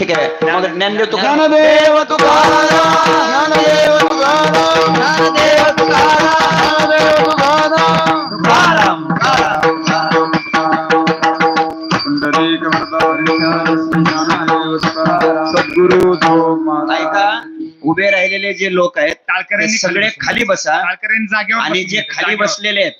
ठीक आहे. मग ज्ञानदेव तुकाराम ज्ञानदेव तुकाराम ज्ञानदेव तुकाराम ज्ञानदेव तुकाराम ज्ञानदेव तुकाराम पुंडलिक सद्गुरु ऐका. उभे राहिलेले जे लोक आहेत ते टाळकऱ्यांनी सगळे खाली बसा. टाळकऱ्यांनी जागेवर आणि बसून जे घेतलं, खाली जागेवर. बसलेले आहेत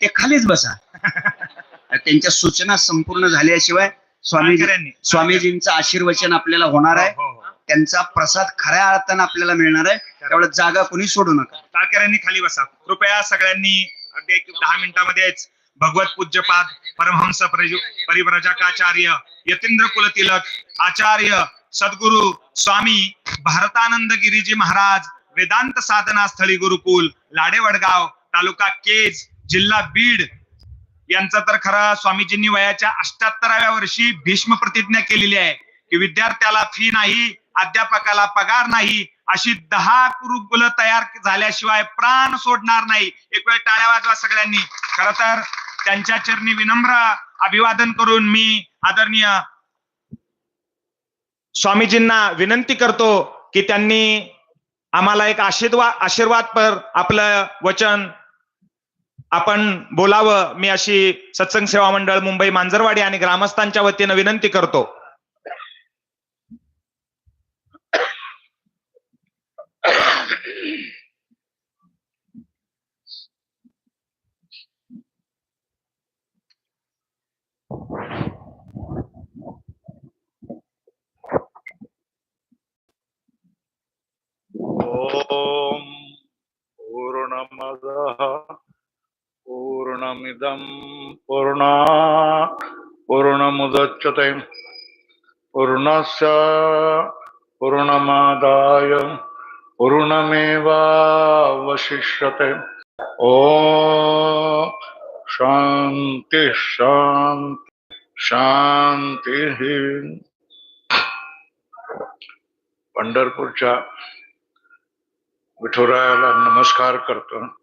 ते खालीच बसा. त्यांच्या सूचना संपूर्ण झाल्याशिवाय स्वामी टाळकऱ्यांनी. स्वामीजींचं आशीर्वचन आपल्याला होणार आहे. हो, हो, हो. त्यांचा प्रसाद खऱ्या अर्थानं आपल्याला मिळणार आहे. त्यावेळेस जागा कोणी सोडू नका. टाळकऱ्यांनी खाली बसा. कृपया सगळ्यांनी अगदी एक दहा मिनिटामध्येच भगवत पूज्यपाद परमहंस परिजु- परिव्रजकाचार्य यतींद्र कुलतिलक आचार्य सद्गुरु स्वामी भारतानंद गिरीजी महाराज वेदांत साधना स्थळी गुरुकुल लाडेवडगाव तालुका केज जिल्हा बीड यांचं तर खरं स्वामीजींनी वयाच्या अष्ट्याहत्तराव्या वर्षी भीष्म प्रतिज्ञा केलेली आहे की विद्यार्थ्याला फी नाही अध्यापकाला पगार नाही अशी दहा कुरुकुल तयार झाल्याशिवाय प्राण सोडणार नाही. एक वेळ टाळ्या वाजवा सगळ्यांनी. खर तर त्यांच्या चरणी विनम्र अभिवादन करून मी आदरणीय स्वामीजींना विनंती करतो की त्यांनी आम्हाला एक आशीर्वाद आशीर्वाद पर आपलं वचन आपण बोलावं. मी अशी सत्संग सेवा मंडळ मुंबई मांजरवाडी आणि ग्रामस्थांच्या वतीनं विनंती करतो. ओम पूर्णमदः पूर्णमिदं पूर्णा पूर्णमुदच्यते पूर्णस्य पूर्णमादाय पूर्णमेवावशिष्यते। ॐ शान्ति शान्ति शान्तिः। पंढरपूरच्या विठुरायाला नमस्कार करतो।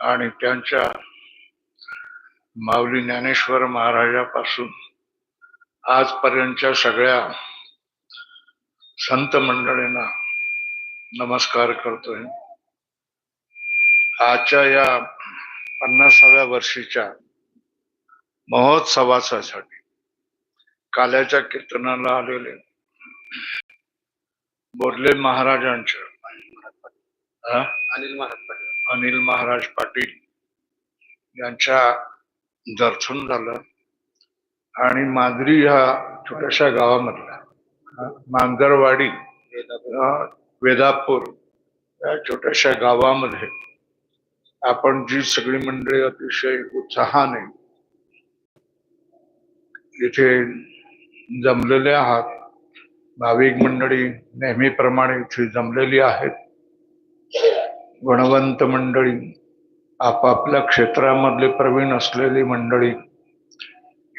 आणि त्यांच्या माऊली ज्ञानेश्वर महाराजापासून आजपर्यंतच्या सगळ्या संत मंडळींना नमस्कार करतोय. आजच्या या पन्नासाव्या वर्षीच्या महोत्सवासाठी काल्याच्या कीर्तनाला आलेले बोरले महाराजांच्या? अनिल महाराज पाटील. अनिल महाराज पाटील यांच्या दर्शन झालं आणि मांजरी ह्या छोट्याशा गावामधला मांजरवाडी वेदापूर या छोट्याशा गावामध्ये आपण जी सगळी मंडळी अतिशय उत्साहाने इथे जमलेले आहात. भाविक मंडळी नेहमीप्रमाणे इथे जमलेली आहेत. गुणवंत मंडळी आपापल्या क्षेत्रामधले प्रवीण असलेली मंडळी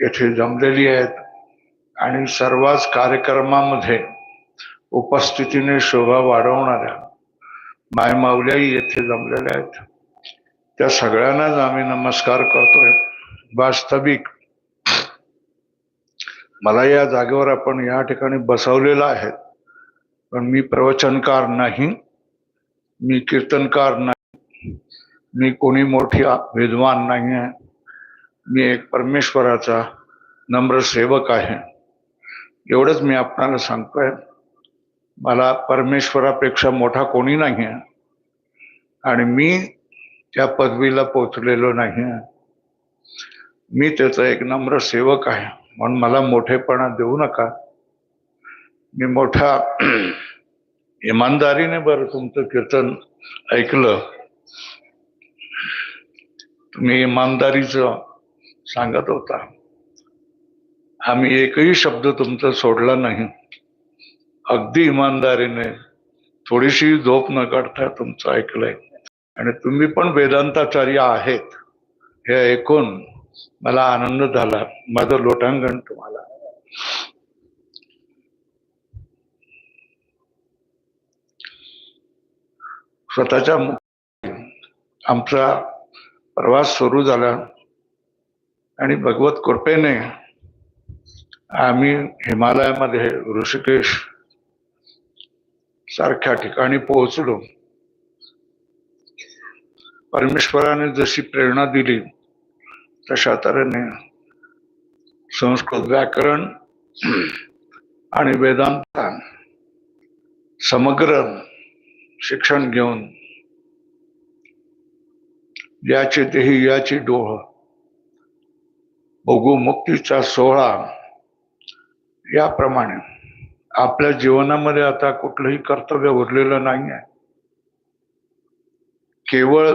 येथे जमलेली आहेत आणि सर्वच कार्यक्रमामध्ये उपस्थितीने शोभा वाढवणाऱ्या मायमाऊल्याही येथे जमलेल्या आहेत. त्या सगळ्यांनाच आम्ही नमस्कार करतोय. वास्तविक मला या जागेवर आपण या ठिकाणी बसवलेलं आहे. पण मी प्रवचनकार नाही. मी कीर्तनकार नाही. मी कोणी मोठी विद्वान नाही आहे. मी एक परमेश्वराचा नम्र सेवक आहे. एवढंच मी आपणाला सांगतोय. मला परमेश्वरापेक्षा मोठा कोणी नाही आहे. आणि मी त्या पदवीला पोचलेलो नाही आहे. मी त्याचा एक नम्र सेवक आहे. म्हणून मला मोठेपणा देऊ नका. मी मोठा इमानदारीने बरं तुमचं कीर्तन ऐकलं तुम्ही इमानदारीचं सांगत होता. आम्ही एकही शब्द तुमचा सोडला नाही. अगदी इमानदारीने थोडीशी झोप न काढता तुमचं ऐकलंय. आणि तुम्ही पण वेदांताचार्य आहेत हे ऐकून मला आनंद झाला. माझं लोटांगण तुम्हाला. स्वतःच्या आमचा प्रवास सुरू झाला. आणि भगवत कृपेने आम्ही हिमालयामध्ये ऋषिकेश सारख्या ठिकाणी पोहोचलो. परमेश्वराने जशी प्रेरणा दिली तशा तऱ्हेने संस्कृत व्याकरण आणि वेदांत समग्र शिक्षण घेऊन याचे देही याची डोह बघू मुक्तीचा सोहळा याप्रमाणे. आपल्या जीवनामध्ये आता कुठलंही कर्तव्य उरलेलं नाही आहे केवळ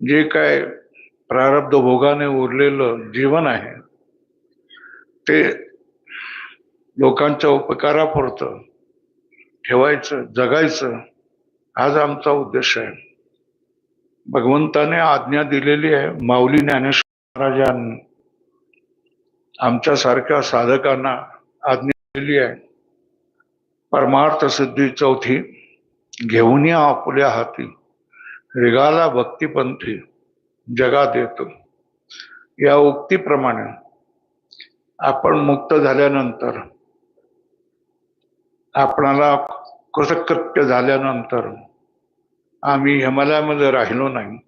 जे काय प्रारब्ध भोगाने उरलेलं जीवन आहे ते लोकांच्या उपकारापुरतं ठेवायचं जगायचं हाच आमचा उद्देश आहे. भगवंताने आज्ञा दिलेली आहे माऊली ज्ञानेश्वर महाराजांनी आमच्यासारख्या साधकांना आज्ञा दिलेली आहे. परमार्थ सिद्धी चौथी घेऊन या आपल्या हाती रिगाला भक्तिपंथी जगा देतो या उक्तीप्रमाणे आपण मुक्त झाल्यानंतर आपणाला कृतकृत्य झाल्यानंतर आम्ही हिमालयामध्ये राहिलो नाही.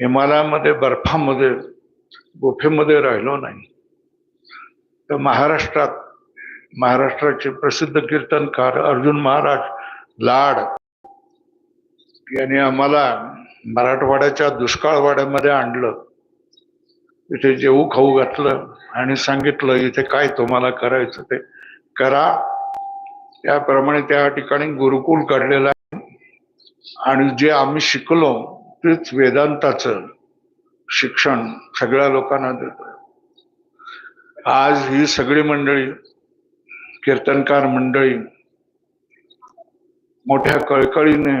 हिमालयामध्ये बर्फामध्ये गुफेमध्ये राहिलो नाही. तर महाराष्ट्रात महाराष्ट्राचे प्रसिद्ध कीर्तनकार अर्जुन महाराज लाड यांनी आम्हाला मराठवाड्याच्या दुष्काळवाड्यामध्ये आणलं. तिथे जेऊ खाऊ घातलं आणि सांगितलं इथे काय तुम्हाला करायचं ते करा. त्याप्रमाणे त्या ठिकाणी गुरुकुल काढलेलं आहे. आणि जे आम्ही शिकलो तेच वेदांताचं शिक्षण सगळ्या लोकांना देत आज ही सगळी मंडळी कीर्तनकार मंडळी मोठ्या कळकळीने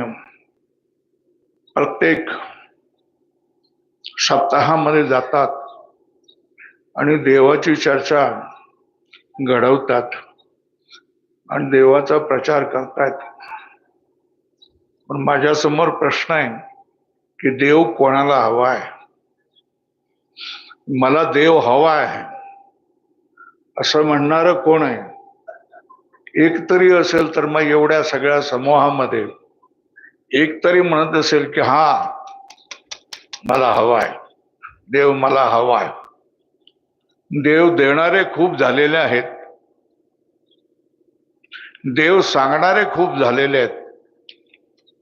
प्रत्येक सप्ताहामध्ये जातात आणि देवाची चर्चा घडवतात. आणि देवाचा प्रचार करतायत. पण माझ्यासमोर प्रश्न आहे की देव कोणाला हवा आहे मला देव हवा आहे. असं म्हणणारं कोण आहे? एक तरी असेल तर मग एवढ्या सगळ्या समूहामध्ये एक तरी म्हणत असेल की हा मला हवाय. देव मला हवाय. देव देणारे खूप झालेले आहेत. देव सांगणारे खूप झालेले आहेत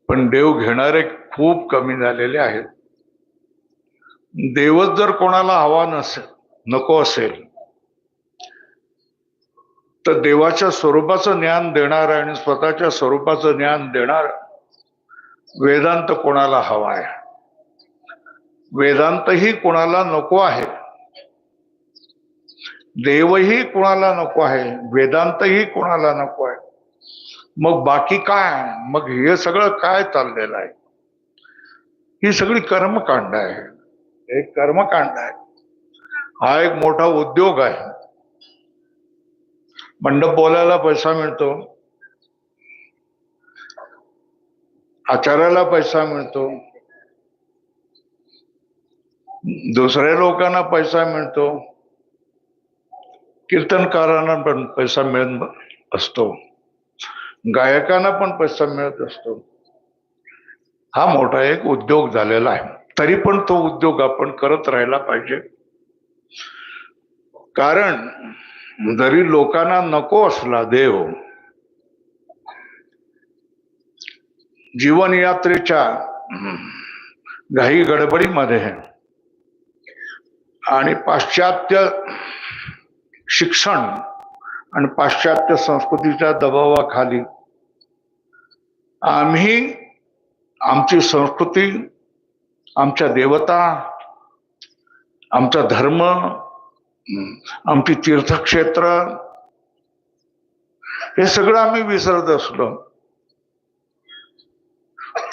पण देव घेणारे खूप कमी झालेले आहेत. देवच जर कोणाला हवा नसेल नको असेल तर देवाच्या स्वरूपाचं ज्ञान देणार आणि स्वतःच्या स्वरूपाचं ज्ञान देणार वेदांत कोणाला हवा आहे? वेदांतही कोणाला नको आहे? देवही कोणाला नको आहे? वेदांतही कोणाला नको आहे? मग बाकी काय? मग हे सगळं काय चाललेलं आहे? ही सगळी कर्मकांड आहे. हे कर्मकांड आहे. हा एक मोठा उद्योग आहे. मंडप बोलायला पैसा मिळतो. आचाराला पैसा मिळतो. दुसऱ्या लोकांना पैसा मिळतो. कीर्तनकारांना पण पैसा मिळत असतो. गायकांना पण पैसा मिळत असतो. हा मोठा एक उद्योग झालेला आहे. तरी पण तो उद्योग आपण करत राहिला पाहिजे. कारण जरी लोकांना नको असला देव जीवनयात्रेच्या घाई गडबडीमध्ये आणि पाश्चात्य शिक्षण आणि पाश्चात्य संस्कृतीच्या दबावाखाली आम्ही आमची संस्कृती आमच्या देवता आमचा धर्म आमची तीर्थक्षेत्र हे सगळं आम्ही विसरत असलो.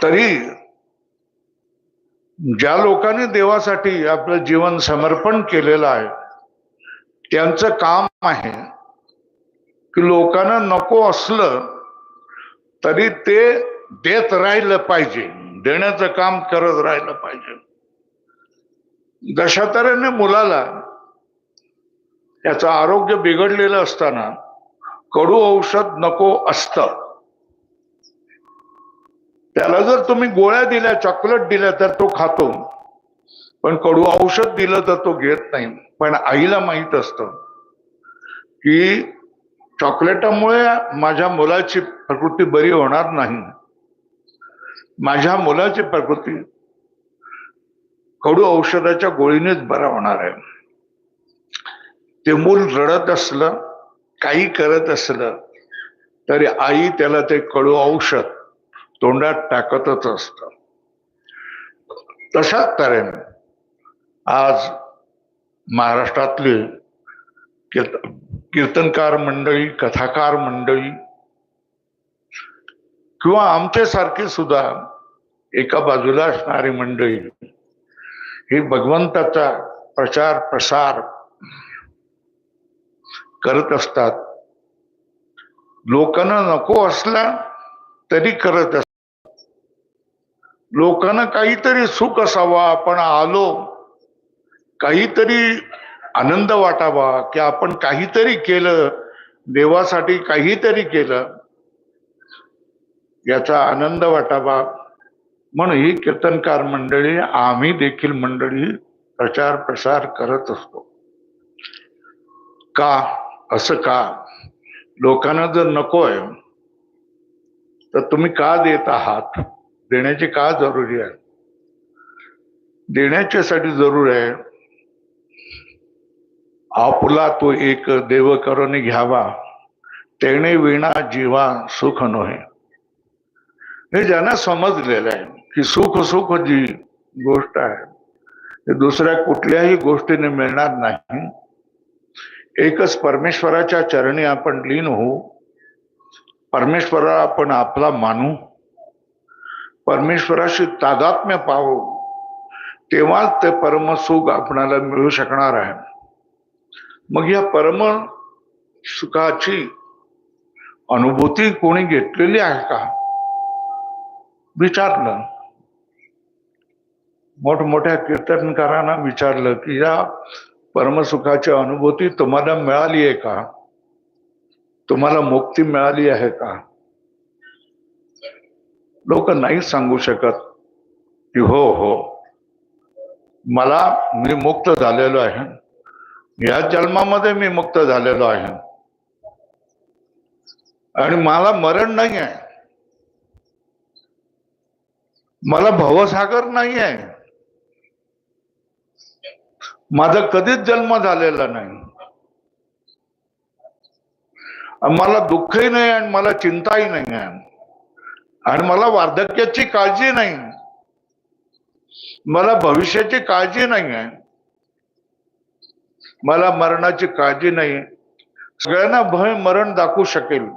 तरी ज्या लोकांनी देवासाठी आपलं जीवन समर्पण केलेलं आहे त्यांचं काम आहे की लोकांना नको असलं तरी ते देत राहिलं पाहिजे. देण्याचं काम करत राहिलं पाहिजे. जशा मुलाला त्याचं आरोग्य बिघडलेलं असताना कडू औषध नको असतं. त्याला जर तुम्ही गोळ्या दिल्या चॉकलेट दिल्या तर तो खातो. पण कडू औषध दिलं तर तो घेत नाही. पण आईला माहीत असतं की चॉकलेटामुळे माझ्या मुलाची प्रकृती बरी होणार नाही. माझ्या मुलाची प्रकृती कडू औषधाच्या गोळीनेच बरा होणार आहे. ते मूल रडत असलं काही करत असलं तरी आई त्याला ते कडू औषध तोंडात टाकतच असत. तशाच तऱ्हेने आज महाराष्ट्रातले कीर्तनकार मंडळी कथाकार मंडळी किंवा आमच्यासारखी सुद्धा एका बाजूला असणारी मंडळी. ही भगवंताचा प्रचार प्रसार करत असतात. लोकांना नको असला तरी करत असतात. लोकांना काहीतरी सुख असावा आपण आलो काहीतरी आनंद वाटावा की आपण काहीतरी केलं देवासाठी काहीतरी केलं याचा आनंद वाटावा. म्हणून ही कीर्तनकार मंडळी आम्ही देखील मंडळी प्रचार प्रसार करत असतो. का? असं का? लोकांना जर नकोय तर तुम्ही का देत आहात? देण्याची का जरुरी आहे? देण्याच्यासाठी जरूर आहे आपला तो एक देव करून घ्यावा. तेने विणा जीवा सुख नोहे. हे ज्यांना समजलेलं आहे की सुख सुख जी गोष्ट आहे ते दुसऱ्या कुठल्याही गोष्टीने मिळणार नाही. एकच परमेश्वराच्या चरणी आपण लीन होऊ. परमेश्वराला आपण आपला मानू. परमेश्वराशी तादात्म्य पाहू. तेव्हाच ते परमसुख आपणाला मिळू शकणार आहे. मग या परम सुखाची अनुभूती कोणी घेतलेली आहे का? विचारलं. मोठमोठ्या कीर्तनकारांना विचारलं की या परमसुखाची अनुभूती तुम्हाला मिळाली आहे का? तुम्हाला मुक्ती मिळाली आहे का? लोक नाही सांगू शकत की हो हो मला मी मुक्त झालेलो आहे. या जन्मामध्ये मी मुक्त झालेलो आहे. आणि मला मरण नाही आहे. मला भवसागर नाही आहे. माझा कधीच जन्म झालेला नाही. मला दुःखही नाही आणि मला चिंताही नाही आहे. आणि मला वार्धक्याची काळजी नाही. मला भविष्याची काळजी नाही आहे. मला मरणाची काळजी नाही. सगळ्यांना भय मरण दाखवू शकेल.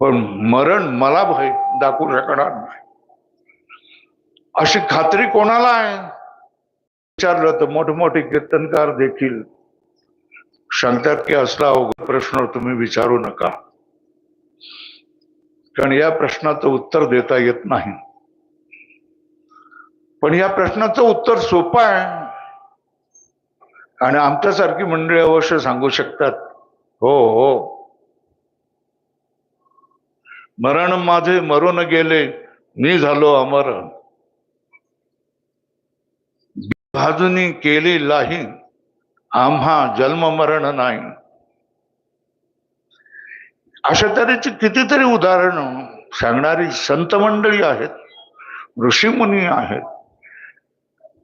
पण मरण मला भय दाखवू शकणार नाही. अशी खात्री कोणाला आहे? विचारलं तर मोठमोठे कीर्तनकार देखील सांगतात की असला अवघड प्रश्न तुम्ही विचारू नका. कारण या प्रश्नाचं उत्तर देता येत नाही. पण या प्रश्नाचं उत्तर सोपं आहे. आणि आमच्यासारखी मंडळी अवश्य सांगू शकतात. हो हो. मरण माझे मरून गेले मी झालो अमर बाजूनी केली लाही आम्हा जन्म मरण नाही. अशा तऱ्हेची कितीतरी उदाहरणं सांगणारी संत मंडळी आहेत ऋषीमुनी आहेत.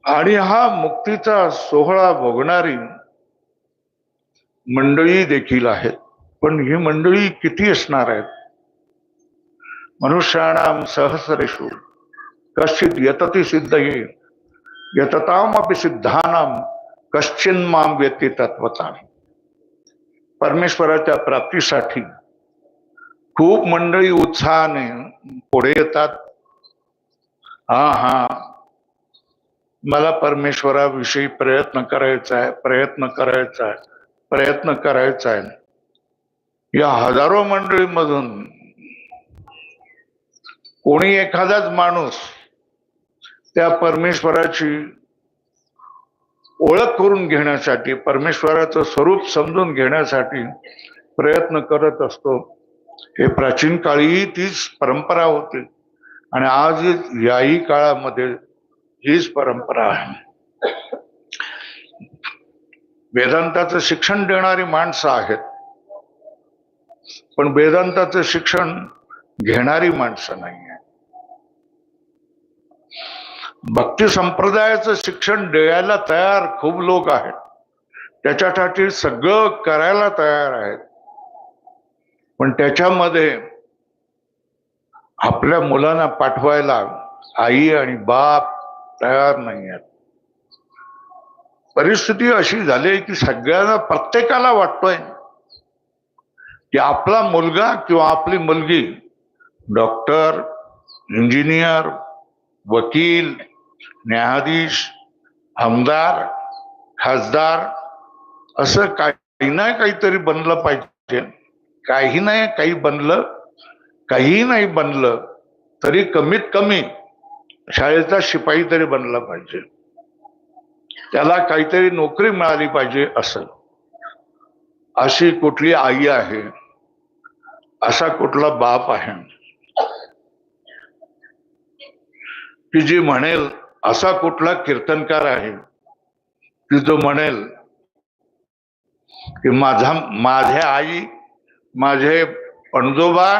आणि हा मुक्तीचा सोहळा भोगणारी मंडळी देखील आहेत. पण ही मंडळी किती असणार आहेत? मनुष्याणाम सहस्रेषु कश्चित यतती सिद्ध ये यततामपि सिद्धानाम कश्चिन माम व्यक्ती तत्वता परमेश्वराच्या प्राप्तीसाठी खूप मंडळी उत्साहाने पुढे येतात. हा हा. मला परमेश्वराविषयी प्रयत्न करायचा आहे प्रयत्न करायचा आहे प्रयत्न करायचा आहे. या हजारो मंडळीमधून कोणी एखादाच माणूस त्या परमेश्वराची ओळख करून घेण्यासाठी परमेश्वराचं स्वरूप समजून घेण्यासाठी प्रयत्न करत असतो. हे प्राचीन काळीही तीच परंपरा होती. आणि आज याही काळामध्ये हीच परंपरा आहे. वेदांताचं शिक्षण देणारी माणसं आहेत. पण वेदांताचं शिक्षण घेणारी माणसं नाही आहे भक्ती संप्रदायाचं शिक्षण द्यायला तयार खूप लोक आहेत. त्याच्यासाठी सगळं करायला तयार आहेत. पण त्याच्यामध्ये आपल्या मुलांना पाठवायला आई आणि बाप तयार नाही आहेत. परिस्थिती अशी झाली आहे की सगळ्यांना प्रत्येकाला वाटतोय की आपला मुलगा किंवा आपली मुलगी डॉक्टर इंजिनियर वकील न्यायाधीश आमदार खासदार असं काही नाही काहीतरी बनलं पाहिजे. काही नाही काही बनलं काहीही नाही बनलं तरी कमीत कमी शाळेचा शिपाई तरी बनला पाहिजे. त्याला काहीतरी नोकरी मिळाली पाहिजे असं. अशी कुठली आई आहे असा कुठला बाप आहे की जी म्हणेल असा कुठला कीर्तनकार आहे की जो म्हणेल की माझा माझ्या आई माझे पणजोबा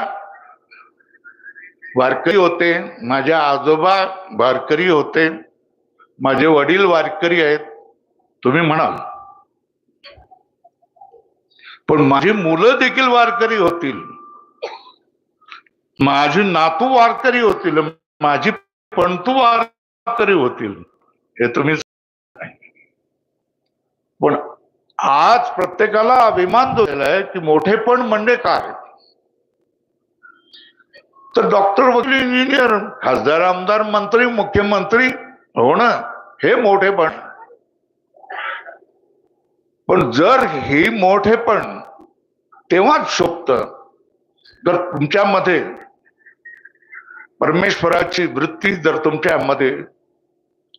वारकरी होते माझ्या आजोबा वारकरी होते माझे वडील वारकरी आहेत तुम्ही म्हणाल. पण माझी मुलं देखील वारकरी होतील. माझी नातू वारकरी होतील माझी पणतू वारकरी होतील हे तुम्ही पण आज प्रत्येकाला अभिमान जो आहे की मोठेपण म्हणजे काय? तर डॉक्टर वकील इंजिनियर खासदार आमदार मंत्री मुख्यमंत्री होणं हे मोठेपण. पण जर हे मोठेपण तेव्हाच शोभत जर तुमच्यामध्ये परमेश्वराची वृत्ती जर तुमच्यामध्ये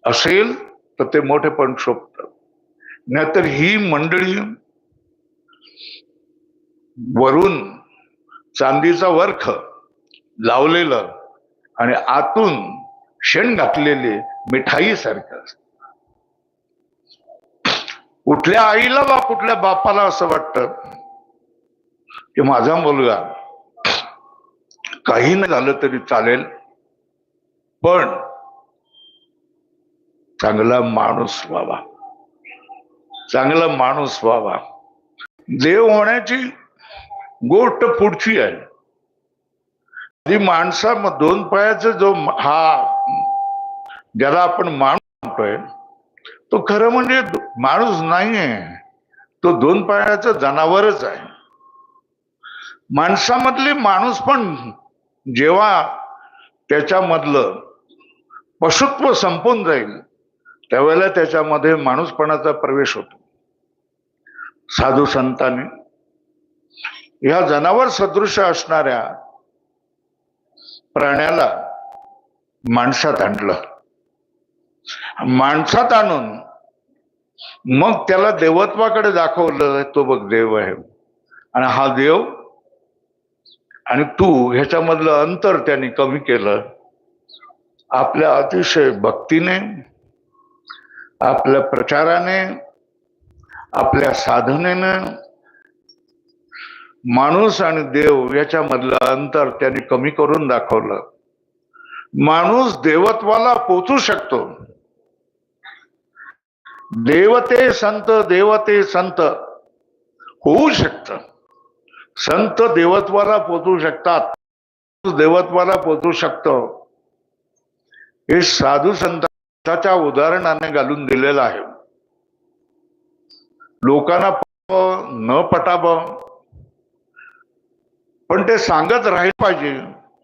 असेल तर ते मोठेपण शोभत नाहीतर ही मंडळी वरून चांदीचा वर्ख लावलेलं आणि आतून शेण घातलेले मिठाई सारखं कुठल्या आईला बा कुठल्या बापाला असं वाटतं की माझा मुलगा काही नाही झालं तरी चालेल पण चांगला माणूस व्हावा. चांगला माणूस व्हावा. देव होण्याची गोष्ट पुढची आहे. जी माणसा दोन पायाचा जो हा ज्याला आपण माणूस म्हणतोय तो खरं म्हणजे माणूस नाहीये. तो दोन पायाचं जनावरच आहे. माणसामधली माणूस पण जेव्हा त्याच्यामधलं पशुत्व संपून जाईल त्यावेळेला त्याच्यामध्ये माणूसपणाचा प्रवेश होतो. साधू संतांनी ह्या जनावर सदृश असणाऱ्या प्राण्याला माणसात आणलं. माणसात आणून मग त्याला देवत्वाकडे दाखवलं तो बघ देव आहे. आणि हा देव आणि तू ह्याच्यामधलं अंतर त्यांनी कमी केलं. आपल्या अतिशय भक्तीने आपल्या प्रचाराने आपल्या साधनेनं माणूस आणि देव याच्यामधलं अंतर त्यांनी कमी करून दाखवलं. माणूस देवत्वाला पोचू शकतो. देवते संत देवते संत होऊ शकत. संत देवत्वाला पोचू शकतात. देवत्वाला पोचू शकतो. हे साधू संतांच्या उदाहरणाने घालून दिलेलं आहे. लोकांना न पटावं पण ते सांगत राहिलं पाहिजे.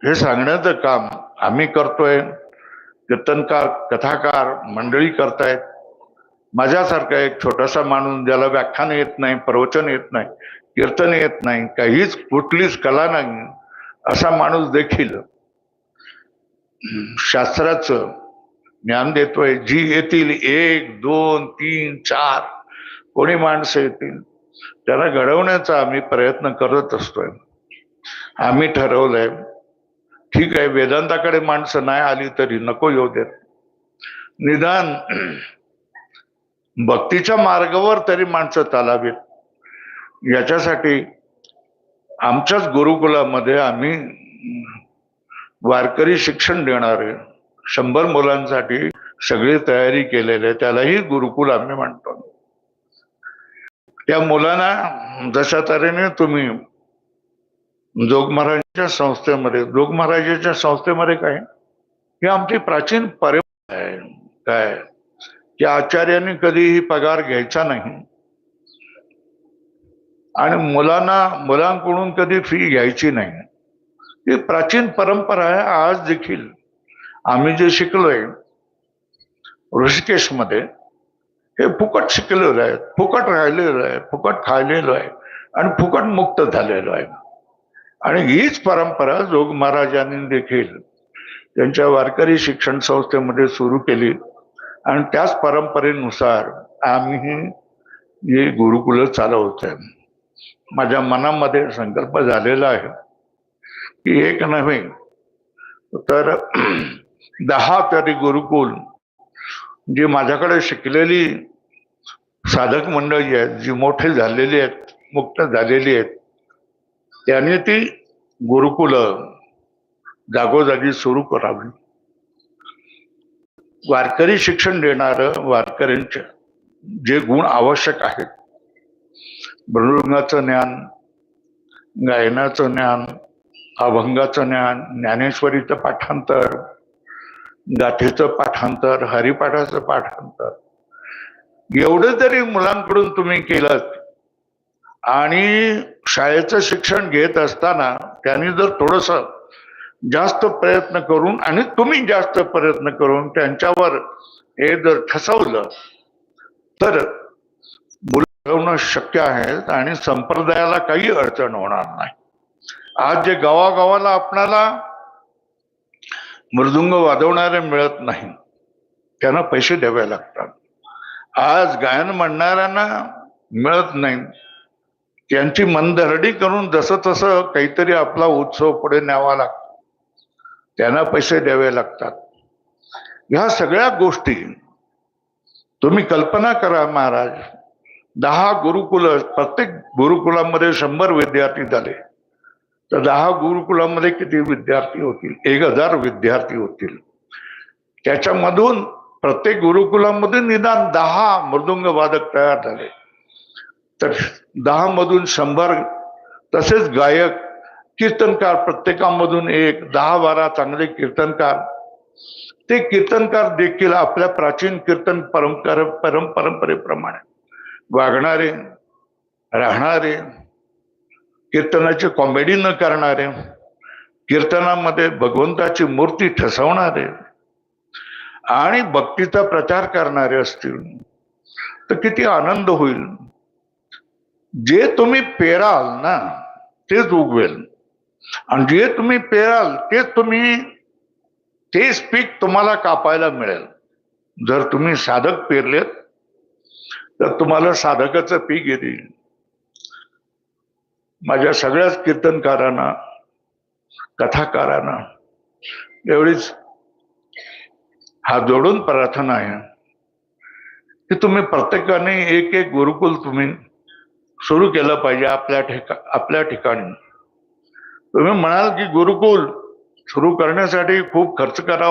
हे सांगण्याचं काम आम्ही करतोय. कीर्तनकार कथाकार मंडळी करतायत. माझ्यासारखा एक छोटासा माणूस ज्याला व्याख्यान येत नाही प्रवचन येत नाही कीर्तन येत नाही काहीच कुठलीच कला नाही असा माणूस देखील शास्त्राचं ज्ञान देतोय. जी येतील एक दोन तीन चार कोणी माणसं येतील त्याला घडवण्याचा आम्ही प्रयत्न करत असतोय. आम्ही ठरवलंय. ठीक आहे वेदांताकडे माणसं नाही आली तरी नको येऊ देत. निदान भक्तीच्या मार्गावर तरी माणसं चालावीत. याच्यासाठी आमच्याच गुरुकुलामध्ये आम्ही वारकरी शिक्षण देणारे शंभर मुलांसाठी सगळी तयारी केलेली आहे त्यालाही गुरुकुल आम्ही म्हणतो. त्या मुलांना जशा तऱ्हेने तुम्ही जोग महाराजांच्या संस्थेमध्ये जोग महाराजांच्या संस्थेमध्ये काय? ही आमची प्राचीन परंपरा आहे. काय? की आचार्यांनी कधीही पगार घ्यायचा नाही. आणि मुलांना मुलांकडून कधी फी घ्यायची नाही. ही प्राचीन परंपरा आहे. आज देखील आम्ही जे शिकलोय ऋषिकेशमध्ये हे फुकट शिकलेलं आहे. फुकट राहिलेलं आहे. फुकट खायलेलं आहे. आणि फुकट मुक्त झालेलो आहे. आणि हीच परंपरा जोग महाराजांनी देखील त्यांच्या वारकरी शिक्षण संस्थेमध्ये सुरू केली. आणि त्याच परंपरेनुसार आम्ही हे गुरुकुल आहे माझ्या मनामध्ये संकल्प झालेला आहे की एक नव्हे तर दहा तरी गुरुकुल जी माझ्याकडे शिकलेली साधक मंडळी आहेत जी मोठे झालेली आहेत मुक्त झालेली आहेत त्याने ती गुरुकुल जागोजागी सुरू करावी. वारकरी शिक्षण देणारं वारकऱ्यांचे जे गुण आवश्यक आहेत. मृदुंगाचं ज्ञान गायनाचं ज्ञान अभंगाचं ज्ञान ज्ञानेश्वरीचं पाठांतर गाथेचं पाठांतर हरिपाठाचं पाठांतर. एवढं जरी मुलांकडून तुम्ही केलं आणि शाळेचं शिक्षण घेत असताना त्यांनी जर थोडस जास्त प्रयत्न करून आणि तुम्ही जास्त प्रयत्न करून त्यांच्यावर हे जर ठसवलं तर मुलं शक्य आहे आणि संप्रदायाला काही अडचण होणार नाही. आज जे गावागावाला आपणाला मृदुंग वाजवणारे मिळत नाही त्यांना पैसे द्यावे लागतात. आज गायन म्हणणाऱ्यांना मिळत नाही. त्यांची मनधरणी करून जसं तसं काहीतरी आपला उत्सव पुढे न्यावा लागतो. त्यांना पैसे द्यावे लागतात. ह्या सगळ्या गोष्टी तुम्ही कल्पना करा महाराज. दहा गुरुकुल प्रत्येक गुरुकुलामध्ये शंभर विद्यार्थी झाले. तर दहा गुरुकुलामध्ये किती विद्यार्थी होतील? एक हजार विद्यार्थी होतील. त्याच्यामधून प्रत्येक गुरुकुलामध्ये निदान दहा मृदुंग वादक तयार झाले. तर दहा मधून शंभर तसेच गायक कीर्तनकार प्रत्येकामधून एक दहा बारा चांगले कीर्तनकार. ते कीर्तनकार देखील आपल्या प्राचीन कीर्तन परंपरा परम परंपरेप्रमाणे वागणारे राहणारे कीर्तनाची कॉमेडी न करणारे कीर्तनामध्ये भगवंताची मूर्ती ठसवणारे आणि भक्तीचा प्रचार करणारे असतील तर किती आनंद होईल. जे तुम्ही पेराल ना तेच उगवेल. आणि जे तुम्ही पेराल तेच तुम्ही तेच पीक तुम्हाला कापायला मिळेल. जर तुम्ही साधक पेरलेत तर तुम्हाला साधकाचं पीक येईल माझ्या सगळ्याच कीर्तनकारांना कथाकारांना एवढीच हा जोडून प्रार्थना आहे. की तुम्ही प्रत्येकाने एक एक गुरुकुल तुम्ही सुरू केलं पाहिजे आपल्या ठिका आपल्या ठिकाणी. तुम्ही म्हणाल की गुरुकुल सुरू करण्यासाठी खूप खर्च करावा